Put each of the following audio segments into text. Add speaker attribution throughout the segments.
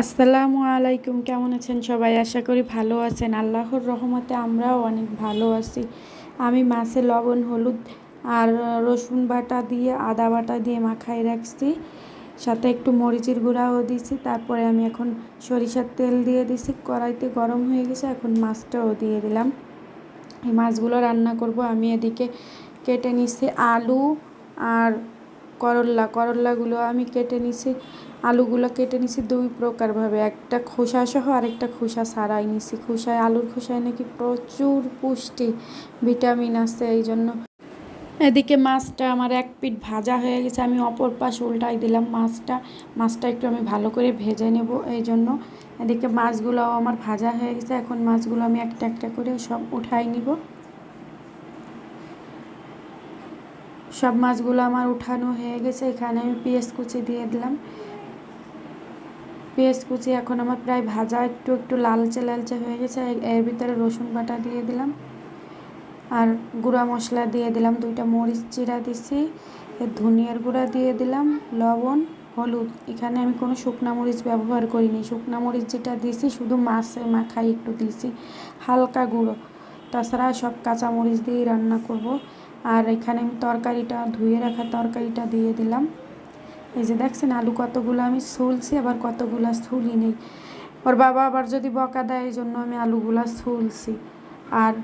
Speaker 1: আসসালামু আলাইকুম, কেমন আছেন সবাই? আশা করি ভালো আছেন। আল্লাহর রহমতে আমরাও অনেক ভালো আছি। আমি মাছে লবণ, হলুদ আর রসুন বাটা দিয়ে, আদা বাটা দিয়ে মাখাই রাখছি। সাথে একটু মরিচের গুঁড়াও দিয়েছি তারপরে আমি এখন সরিষার তেল দিয়ে দিছি। কড়াইতে গরম হয়ে গেছে, এখন মাছটাও দিয়ে দিলাম। এই মাছগুলো রান্না করব। আমি এদিকে কেটে নিচ্ছি আলু আর করল্লা করল্লাগুলো আমি কেটে নিছি, আলুগুলো কেটে নিছি দুই প্রকারভাবে। একটা খোসা সহ আরেকটা খোসা ছাড়াই নিছি। খোসায়, আলুর খোসায় নাকি প্রচুর পুষ্টি, ভিটামিন আছে, এই জন্য। এদিকে মাছটা আমার এক পিঠ ভাজা হয়ে গেছে, আমি অপর পাশ উল্টাই দিলাম মাছটা। মাছটা একটু আমি ভালো করে ভেজে নেব, এই জন্য। এদিকে মাছগুলোও আমার ভাজা হয়ে গেছে, এখন মাছগুলো আমি একটা একটা করে সব উঠাই নিব। সব মাছগুলো আমার উঠানো হয়ে গেছে, এখানে আমি পেঁয়াজ কুচি দিয়ে দিলাম। পেঁয়াজ কুচি এখন আমার প্রায় ভাজা একটু একটু লালচে লালচে হয়ে গেছে এর ভিতরে রসুন বাটা দিয়ে দিলাম। আর গুঁড়া মশলা দিয়ে দিলাম, দুইটা মরিচ চিরা দিছি ধনিয়ার গুঁড়া দিয়ে দিলাম, লবণ, হলুদ। এখানে আমি কোনো শুকনা মরিচ ব্যবহার করিনি। শুকনা মরিচ যেটা দিছি, শুধু মাছে মাখাই একটু দিছি, হালকা গুঁড়ো। তাছাড়া সব কাঁচা মরিচ দিয়েই রান্না করব। আর এখানে আমি তরকারিটা, ধুয়ে রাখা তরকারিটা দিয়ে দিলাম। এই যে দেখছেন আলু কতগুলো, আমি ছুলছি, আবার কতগুলো ছুলি নেই। ওর বাবা আবার যদি বকা দেয়, এই জন্য আমি আলুগুলো ছুলছি। আর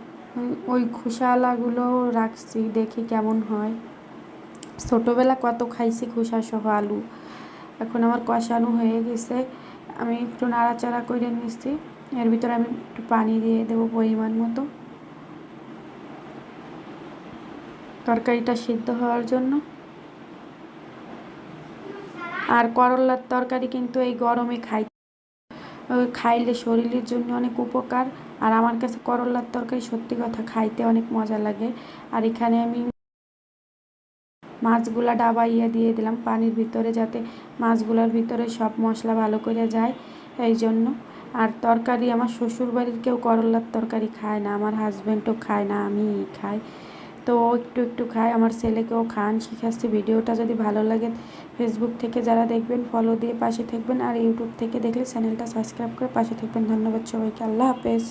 Speaker 1: ওই খোসালাগুলো রাখছি, দেখি কেমন হয়। ছোটোবেলা কত খাইছি খোসা সহ আলু। এখন আমার কষানো হয়ে গেছে। আমি একটু নাড়াচাড়া করে নিচ্ছি। এর ভিতরে আমি একটু পানি দিয়ে দেবো পরিমাণ মতো। তরকারিটা সিদ্ধ হওয়ার জন্য। আর করলার তরকারি কিন্তু এই গরমে খাই খাইলে শরীরের জন্য অনেক উপকার। আর আমার কাছে করলার তরকারি সত্যি কথা খাইতে অনেক মজা লাগে। আর এখানে আমি মাছগুলা ডাবাইয়া দিয়ে দিলাম পানির ভিতরে যাতে মাছগুলার ভিতরে সব মশলা ভালো করে যায়। এই জন্য। আর তরকারি আমার শ্বশুরবাড়ির কেউ করলার তরকারি খায় না, আমার হাজব্যান্ডও খায় না আমি খাই। তো একটু একটু খায় আমার ছেলেকেও খান শিখাচ্ছি ভিডিওটা যদি ভালো লাগে ফেসবুক থেকে যারা দেখবেন ফলো দিয়ে পাশে থাকবেন। আর ইউটিউব থেকে দেখলে চ্যানেলটা সাবস্ক্রাইব করে পাশে থাকবেন। ধন্যবাদ সবাইকে। আল্লাহ হাফেজ।